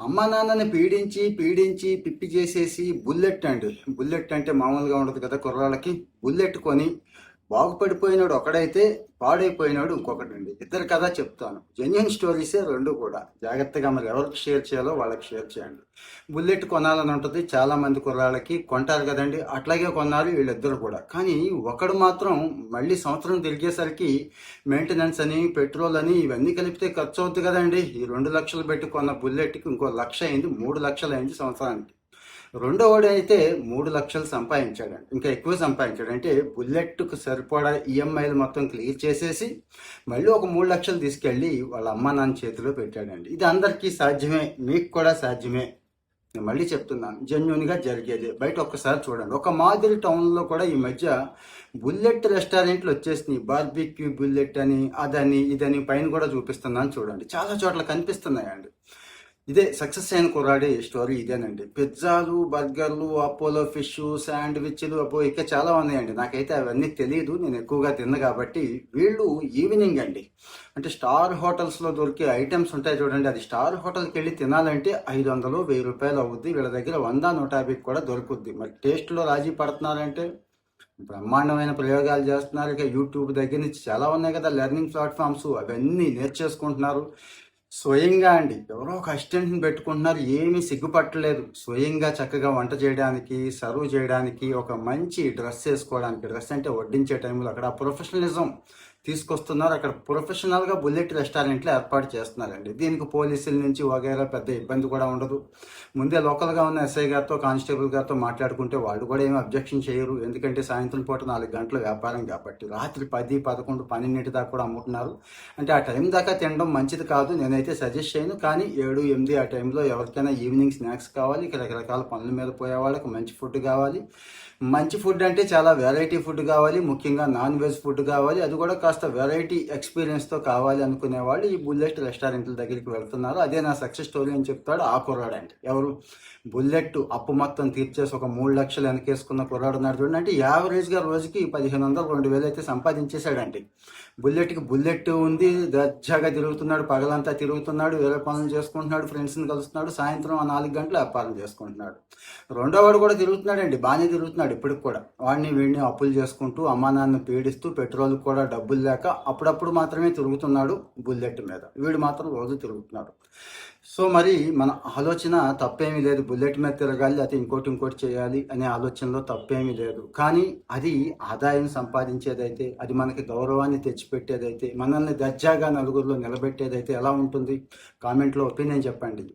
అమ్మ నాన్నని పీడించి పీడించి పిప్పి చేసేసి బుల్లెట్ అండి బుల్లెట్ అంటే మామూలుగా ఉండదు కదా కుర్రాళ్ళకి. బుల్లెట్ కొని బాగుపడిపోయినాడు ఒకడైతే పాడైపోయినాడు ఇంకొకటి అండి ఇద్దరు కథ చెప్తాను. జెన్యున్ స్టోరీసే రెండు కూడా. జాగ్రత్తగా మరి ఎవరికి షేర్ చేయాలో వాళ్ళకి షేర్ చేయండి. బుల్లెట్ కొనాలని ఉంటుంది. చాలా మంది కుర్రాళ్ళకి కొంటారు కదండి. అట్లాగే కొన్నారు వీళ్ళిద్దరు కూడా. కానీ ఒకడు మాత్రం మళ్ళీ సంవత్సరం తిరిగేసరికి మెయింటెనెన్స్ అని పెట్రోల్ అని ఇవన్నీ కలిపితే ఖర్చు అవుతుంది కదండి. ఈ రెండు లక్షలు పెట్టి కొన్న బుల్లెట్కి ఇంకో లక్ష అయింది. మూడు లక్షలు అయింది సంవత్సరానికి. రెండోవాడు అయితే మూడు లక్షలు సంపాదించాడండి ఇంకా ఎక్కువ సంపాదించాడు. అంటే బుల్లెట్కు సరిపడా ఈఎంఐలు మొత్తం క్లియర్ చేసేసి మళ్ళీ ఒక మూడు లక్షలు తీసుకెళ్ళి వాళ్ళ అమ్మ నాన్న చేతిలో పెట్టాడండి. ఇది అందరికీ సాధ్యమే మీకు కూడా సాధ్యమే. నేను మళ్ళీ చెప్తున్నాను జెన్యున్గా జరిగేది. బయట ఒక్కసారి చూడండి. ఒక మాదిరి టౌన్లో కూడా ఈ మధ్య బుల్లెట్ రెస్టారెంట్లు వచ్చేసినాయి. బార్బిక్యూ బుల్లెట్ అని అదని ఇదని పైన కూడా చూపిస్తున్నాను చూడండి. చాలా చోట్ల కనిపిస్తున్నాయండి. ఇదే సక్సెస్ అయిన కుర్రాడే స్టోరీ ఇదేనండి. పిజ్జాలు బర్గర్లు అపోలో ఫిష్ శాండ్విచ్లు అపో ఇక చాలా ఉన్నాయండి. నాకైతే అవన్నీ తెలియదు నేను ఎక్కువగా తిన్న కాబట్టి వీళ్ళు ఈవినింగ్ అండి. అంటే స్టార్ హోటల్స్లో దొరికే ఐటమ్స్ ఉంటాయి చూడండి. అది స్టార్ హోటల్కి వెళ్ళి తినాలంటే ఐదు వందలు వెయ్యి రూపాయలు అవుద్ది. వీళ్ళ దగ్గర వంద నూట యాభై కూడా దొరుకుద్ది. మరి టేస్ట్లో రాజీ పడుతున్నారంటే బ్రహ్మాండమైన ప్రయోగాలు చేస్తున్నారు. ఇక యూట్యూబ్ దగ్గర నుంచి చాలా ఉన్నాయి కదా లెర్నింగ్ ప్లాట్ఫామ్స్ అవన్నీ నేర్చేసుకుంటున్నారు. స్వయంగా అండి. ఎవరో ఒక అసిస్టెంట్ని పెట్టుకుంటున్నారు ఏమీ సిగ్గుపట్టలేదు. స్వయంగా చక్కగా వంట చేయడానికి సర్వ్ చేయడానికి ఒక మంచి డ్రెస్ వేసుకోవడానికి. డ్రెస్ అంటే వడ్డించే టైంలో అక్కడ ప్రొఫెషనలిజం. తీసుకొస్తున్నారు. అక్కడ ప్రొఫెషనల్గా బుల్లెట్ రెస్టారెంట్లు ఏర్పాటు చేస్తున్నారండి. దీనికి పోలీసుల నుంచి వగైరా పెద్ద ఇబ్బంది కూడా ఉండదు. ముందే లోకల్గా ఉన్న ఎస్ఐ గారితో కానిస్టేబుల్ గారితో మాట్లాడుకుంటే వాళ్ళు కూడా ఏమి అబ్జెక్షన్ చేయరు. ఎందుకంటే సాయంత్రం పూట నాలుగు గంటల వ్యాపారం కాబట్టి. రాత్రి పది పదకొండు పన్నెండింటి దాకా కూడా అమ్ముతున్నారు. అంటే ఆ టైం దాకా తినడం మంచిది కాదు. నేనైతే సజెస్ట్ చేయను. కానీ ఏడు ఎనిమిది ఆ టైంలో ఎవరికైనా ఈవినింగ్ స్నాక్స్ కావాలి. రకరకాల పనుల మీద పోయే వాళ్ళకి మంచి ఫుడ్ కావాలి. మంచి ఫుడ్ అంటే చాలా వెరైటీ ఫుడ్ కావాలి. ముఖ్యంగా నాన్ వెజ్ ఫుడ్ కావాలి. అది కూడా కాస్త వెరైటీ ఎక్స్పీరియన్స్తో కావాలి అనుకునే వాళ్ళు ఈ బుల్లెట్ రెస్టారెంట్ల దగ్గరికి వెళ్తున్నారు. అదే నా సక్సెస్ స్టోరీ అని చెప్తాడు ఆ కుర్రాడు అంటే. ఎవరు? బుల్లెట్ అప్పు మొత్తం తీర్చేసి ఒక మూడు లక్షలు వెనకేసుకున్న కుర్రాడు ఉన్నాడు చూడండి. అంటే యావరేజ్గా రోజుకి పదిహేను వందలు రెండు వేలు అయితే సంపాదించేశాడండి. బుల్లెట్కి బుల్లెట్ ఉంది దర్జాగా తిరుగుతున్నాడు పగలంతా తిరుగుతున్నాడు వేరే పనులు చేసుకుంటున్నాడు ఫ్రెండ్స్ని కలుస్తున్నాడు సాయంత్రం ఆ నాలుగు గంటలు వ్యాపారం చేసుకుంటున్నాడు. రెండో వాడు కూడా తిరుగుతున్నాడండి బాగానే తిరుగుతున్నాడు ఇప్పటికి కూడా. వాడిని వీడిని అప్పులు చేసుకుంటూ అమ్మానాన్ని పీడిస్తూ పెట్రోల్ కూడా డబ్బులు లేక అప్పుడప్పుడు మాత్రమే తిరుగుతున్నాడు బుల్లెట్ మీద. వీడు మాత్రం రోజు తిరుగుతున్నాడు. సో మరి మన ఆలోచన తప్పేమీ లేదు. బుల్లెట్ మీద తిరగాలి అది ఇంకోటి ఇంకోటి చేయాలి అనే ఆలోచనలో తప్పేమీ లేదు. కానీ అది ఆదాయం సంపాదించేదైతే అది మనకి గౌరవాన్ని తెచ్చిపెట్టేదైతే మనల్ని దర్జాగా నలుగురిలో నిలబెట్టేదైతే ఎలా ఉంటుంది? కామెంట్లో ఒపీనియన్ చెప్పండి.